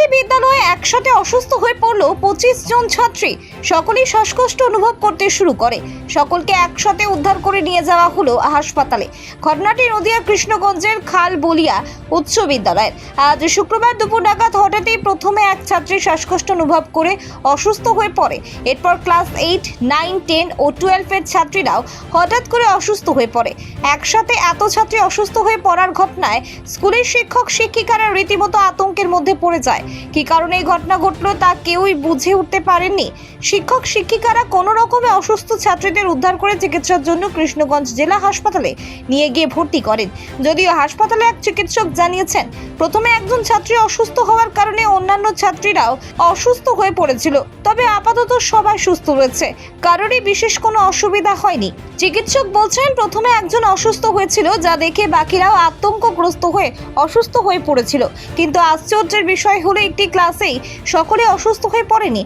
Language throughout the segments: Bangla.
একই বিদ্যালয়ে একসাথে অসুস্থ হয়ে পড়ল পঁচিশ জন ছাত্রী। সকলেই শ্বাসকষ্ট অনুভব করতে শুরু করে। সকলকে একসাথে উদ্ধার করে নিয়ে যাওয়া হলো হাসপাতালে। ঘটনাটি নদিয়া কৃষ্ণগঞ্জের খাল বলিয়া উচ্চ বিদ্যালয়ের। আজ শুক্রবার দুপুর নাগাদ হঠাৎই প্রথমে এক ছাত্রী শ্বাসকষ্ট অনুভব করে অসুস্থ হয়ে পড়ে। এরপর ক্লাস এইট, নাইন, টেন ও টুয়েলভের ছাত্রীরাও হঠাৎ করে অসুস্থ হয়ে পড়ে। একসাথে এত ছাত্রী অসুস্থ হয়ে পড়ার ঘটনায় স্কুলের শিক্ষক, শিক্ষিকারা রীতিমতো আতঙ্কের মধ্যে পড়ে যায়। কী কারণে এই ঘটনা ঘটলো তা কেউই বুঝে উঠতে পারেননি। শিক্ষক, শিক্ষিকারা কোনো রকমে অসুস্থ ছাত্রীদের উদ্ধার করে চিকিৎসার জন্য কৃষ্ণগঞ্জ জেলা হাসপাতালে নিয়ে গিয়ে ভর্তি করেন। যদিও হাসপাতালে এক চিকিৎসক জানিয়েছেন, প্রথমে একজন ছাত্রী অসুস্থ হওয়ার কারণে অন্যান্য ছাত্রীরাও অসুস্থ হয়ে পড়েছিল। তবে আপাতত সবাই সুস্থ রয়েছে। কারোরই বিশেষ কোনো অসুবিধা হয়নি। চিকিৎসক বলছেন, প্রথমে একজন অসুস্থ হয়েছিল, যা দেখে বাকিরাও আতঙ্কগ্রস্ত হয়ে অসুস্থ হয়ে পড়েছিল। কিন্তু আশ্চর্যের বিষয় হলো, একটি ক্লাসেই সকলে অসুস্থ হয়ে পড়েনি।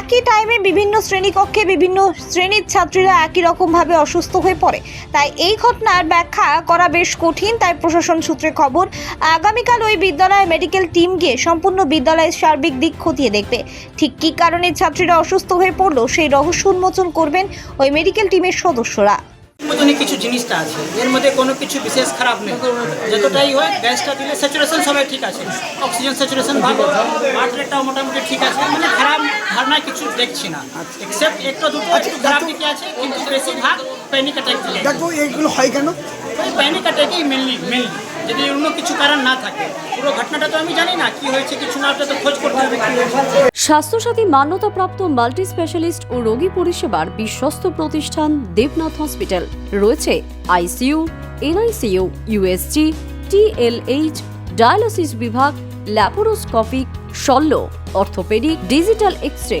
একই টাইমে বিভিন্ন শ্রেণীকক্ষে বিভিন্ন শ্রেণির ছাত্রীরা একই রকমভাবে অসুস্থ হয়ে পড়ে। তাই এই ঘটনার ব্যাখ্যা করা বেশ কঠিন, তাই প্রশাসন সূত্রে খবর, আগামীকাল ওই বিদ্যালয়ে মেডিকেল টিম গিয়ে সম্পূর্ণ বিদ্যালয়ের সার্বিক দিক খতিয়ে দেখবে। ঠিক কী কারণে ছাত্রীরা অসুস্থ হয়ে পড়ল, সেই রহস্য উন্মোচন করবেন ওই মেডিকেল টিমের সদস্যরা। মতনই কিছু জিনিসটা আছে। এর মধ্যে কোনো কিছু বিশেষ খারাপ নেই। যতটাই হয় গ্যাসটা দিলে স্যাচুরেশন সবাই ঠিক আছে। অক্সিজেন স্যাচুরেশন ভালো। হার্ট রেটটাও মোটামুটি ঠিক আছে। মানে খারাপ ধারণা কিছু দেখছি না। এক্সেপ্ট একটা দুটো একটু খারাপ দিকে আছে কিন্তু বেশিরভাগ প্যানিক অ্যাটাক দেখো এইগুলো হয় কেন? প্যানিক অ্যাটাকই মেনলি মেনলি যদি অন্য কিছু কারণ না থাকে, পুরো ঘটনাটা তো আমি জানি না, কি হয়েছে, কিছু না তো খোঁজ করতে হবে স্বাস্থ্যসাথী মান্যতাপ্রাপ্ত মাল্টি স্পেশালিস্ট ও রোগী পরিষেবার বিশ্বস্ত প্রতিষ্ঠান Debnath hospital. ICU NICU, USG, USG, TLH, dialysis বিভাগ, ল্যাপারোস্কোপিক, শল্য, অর্থোপেডিক, ডিজিটাল এক্স রে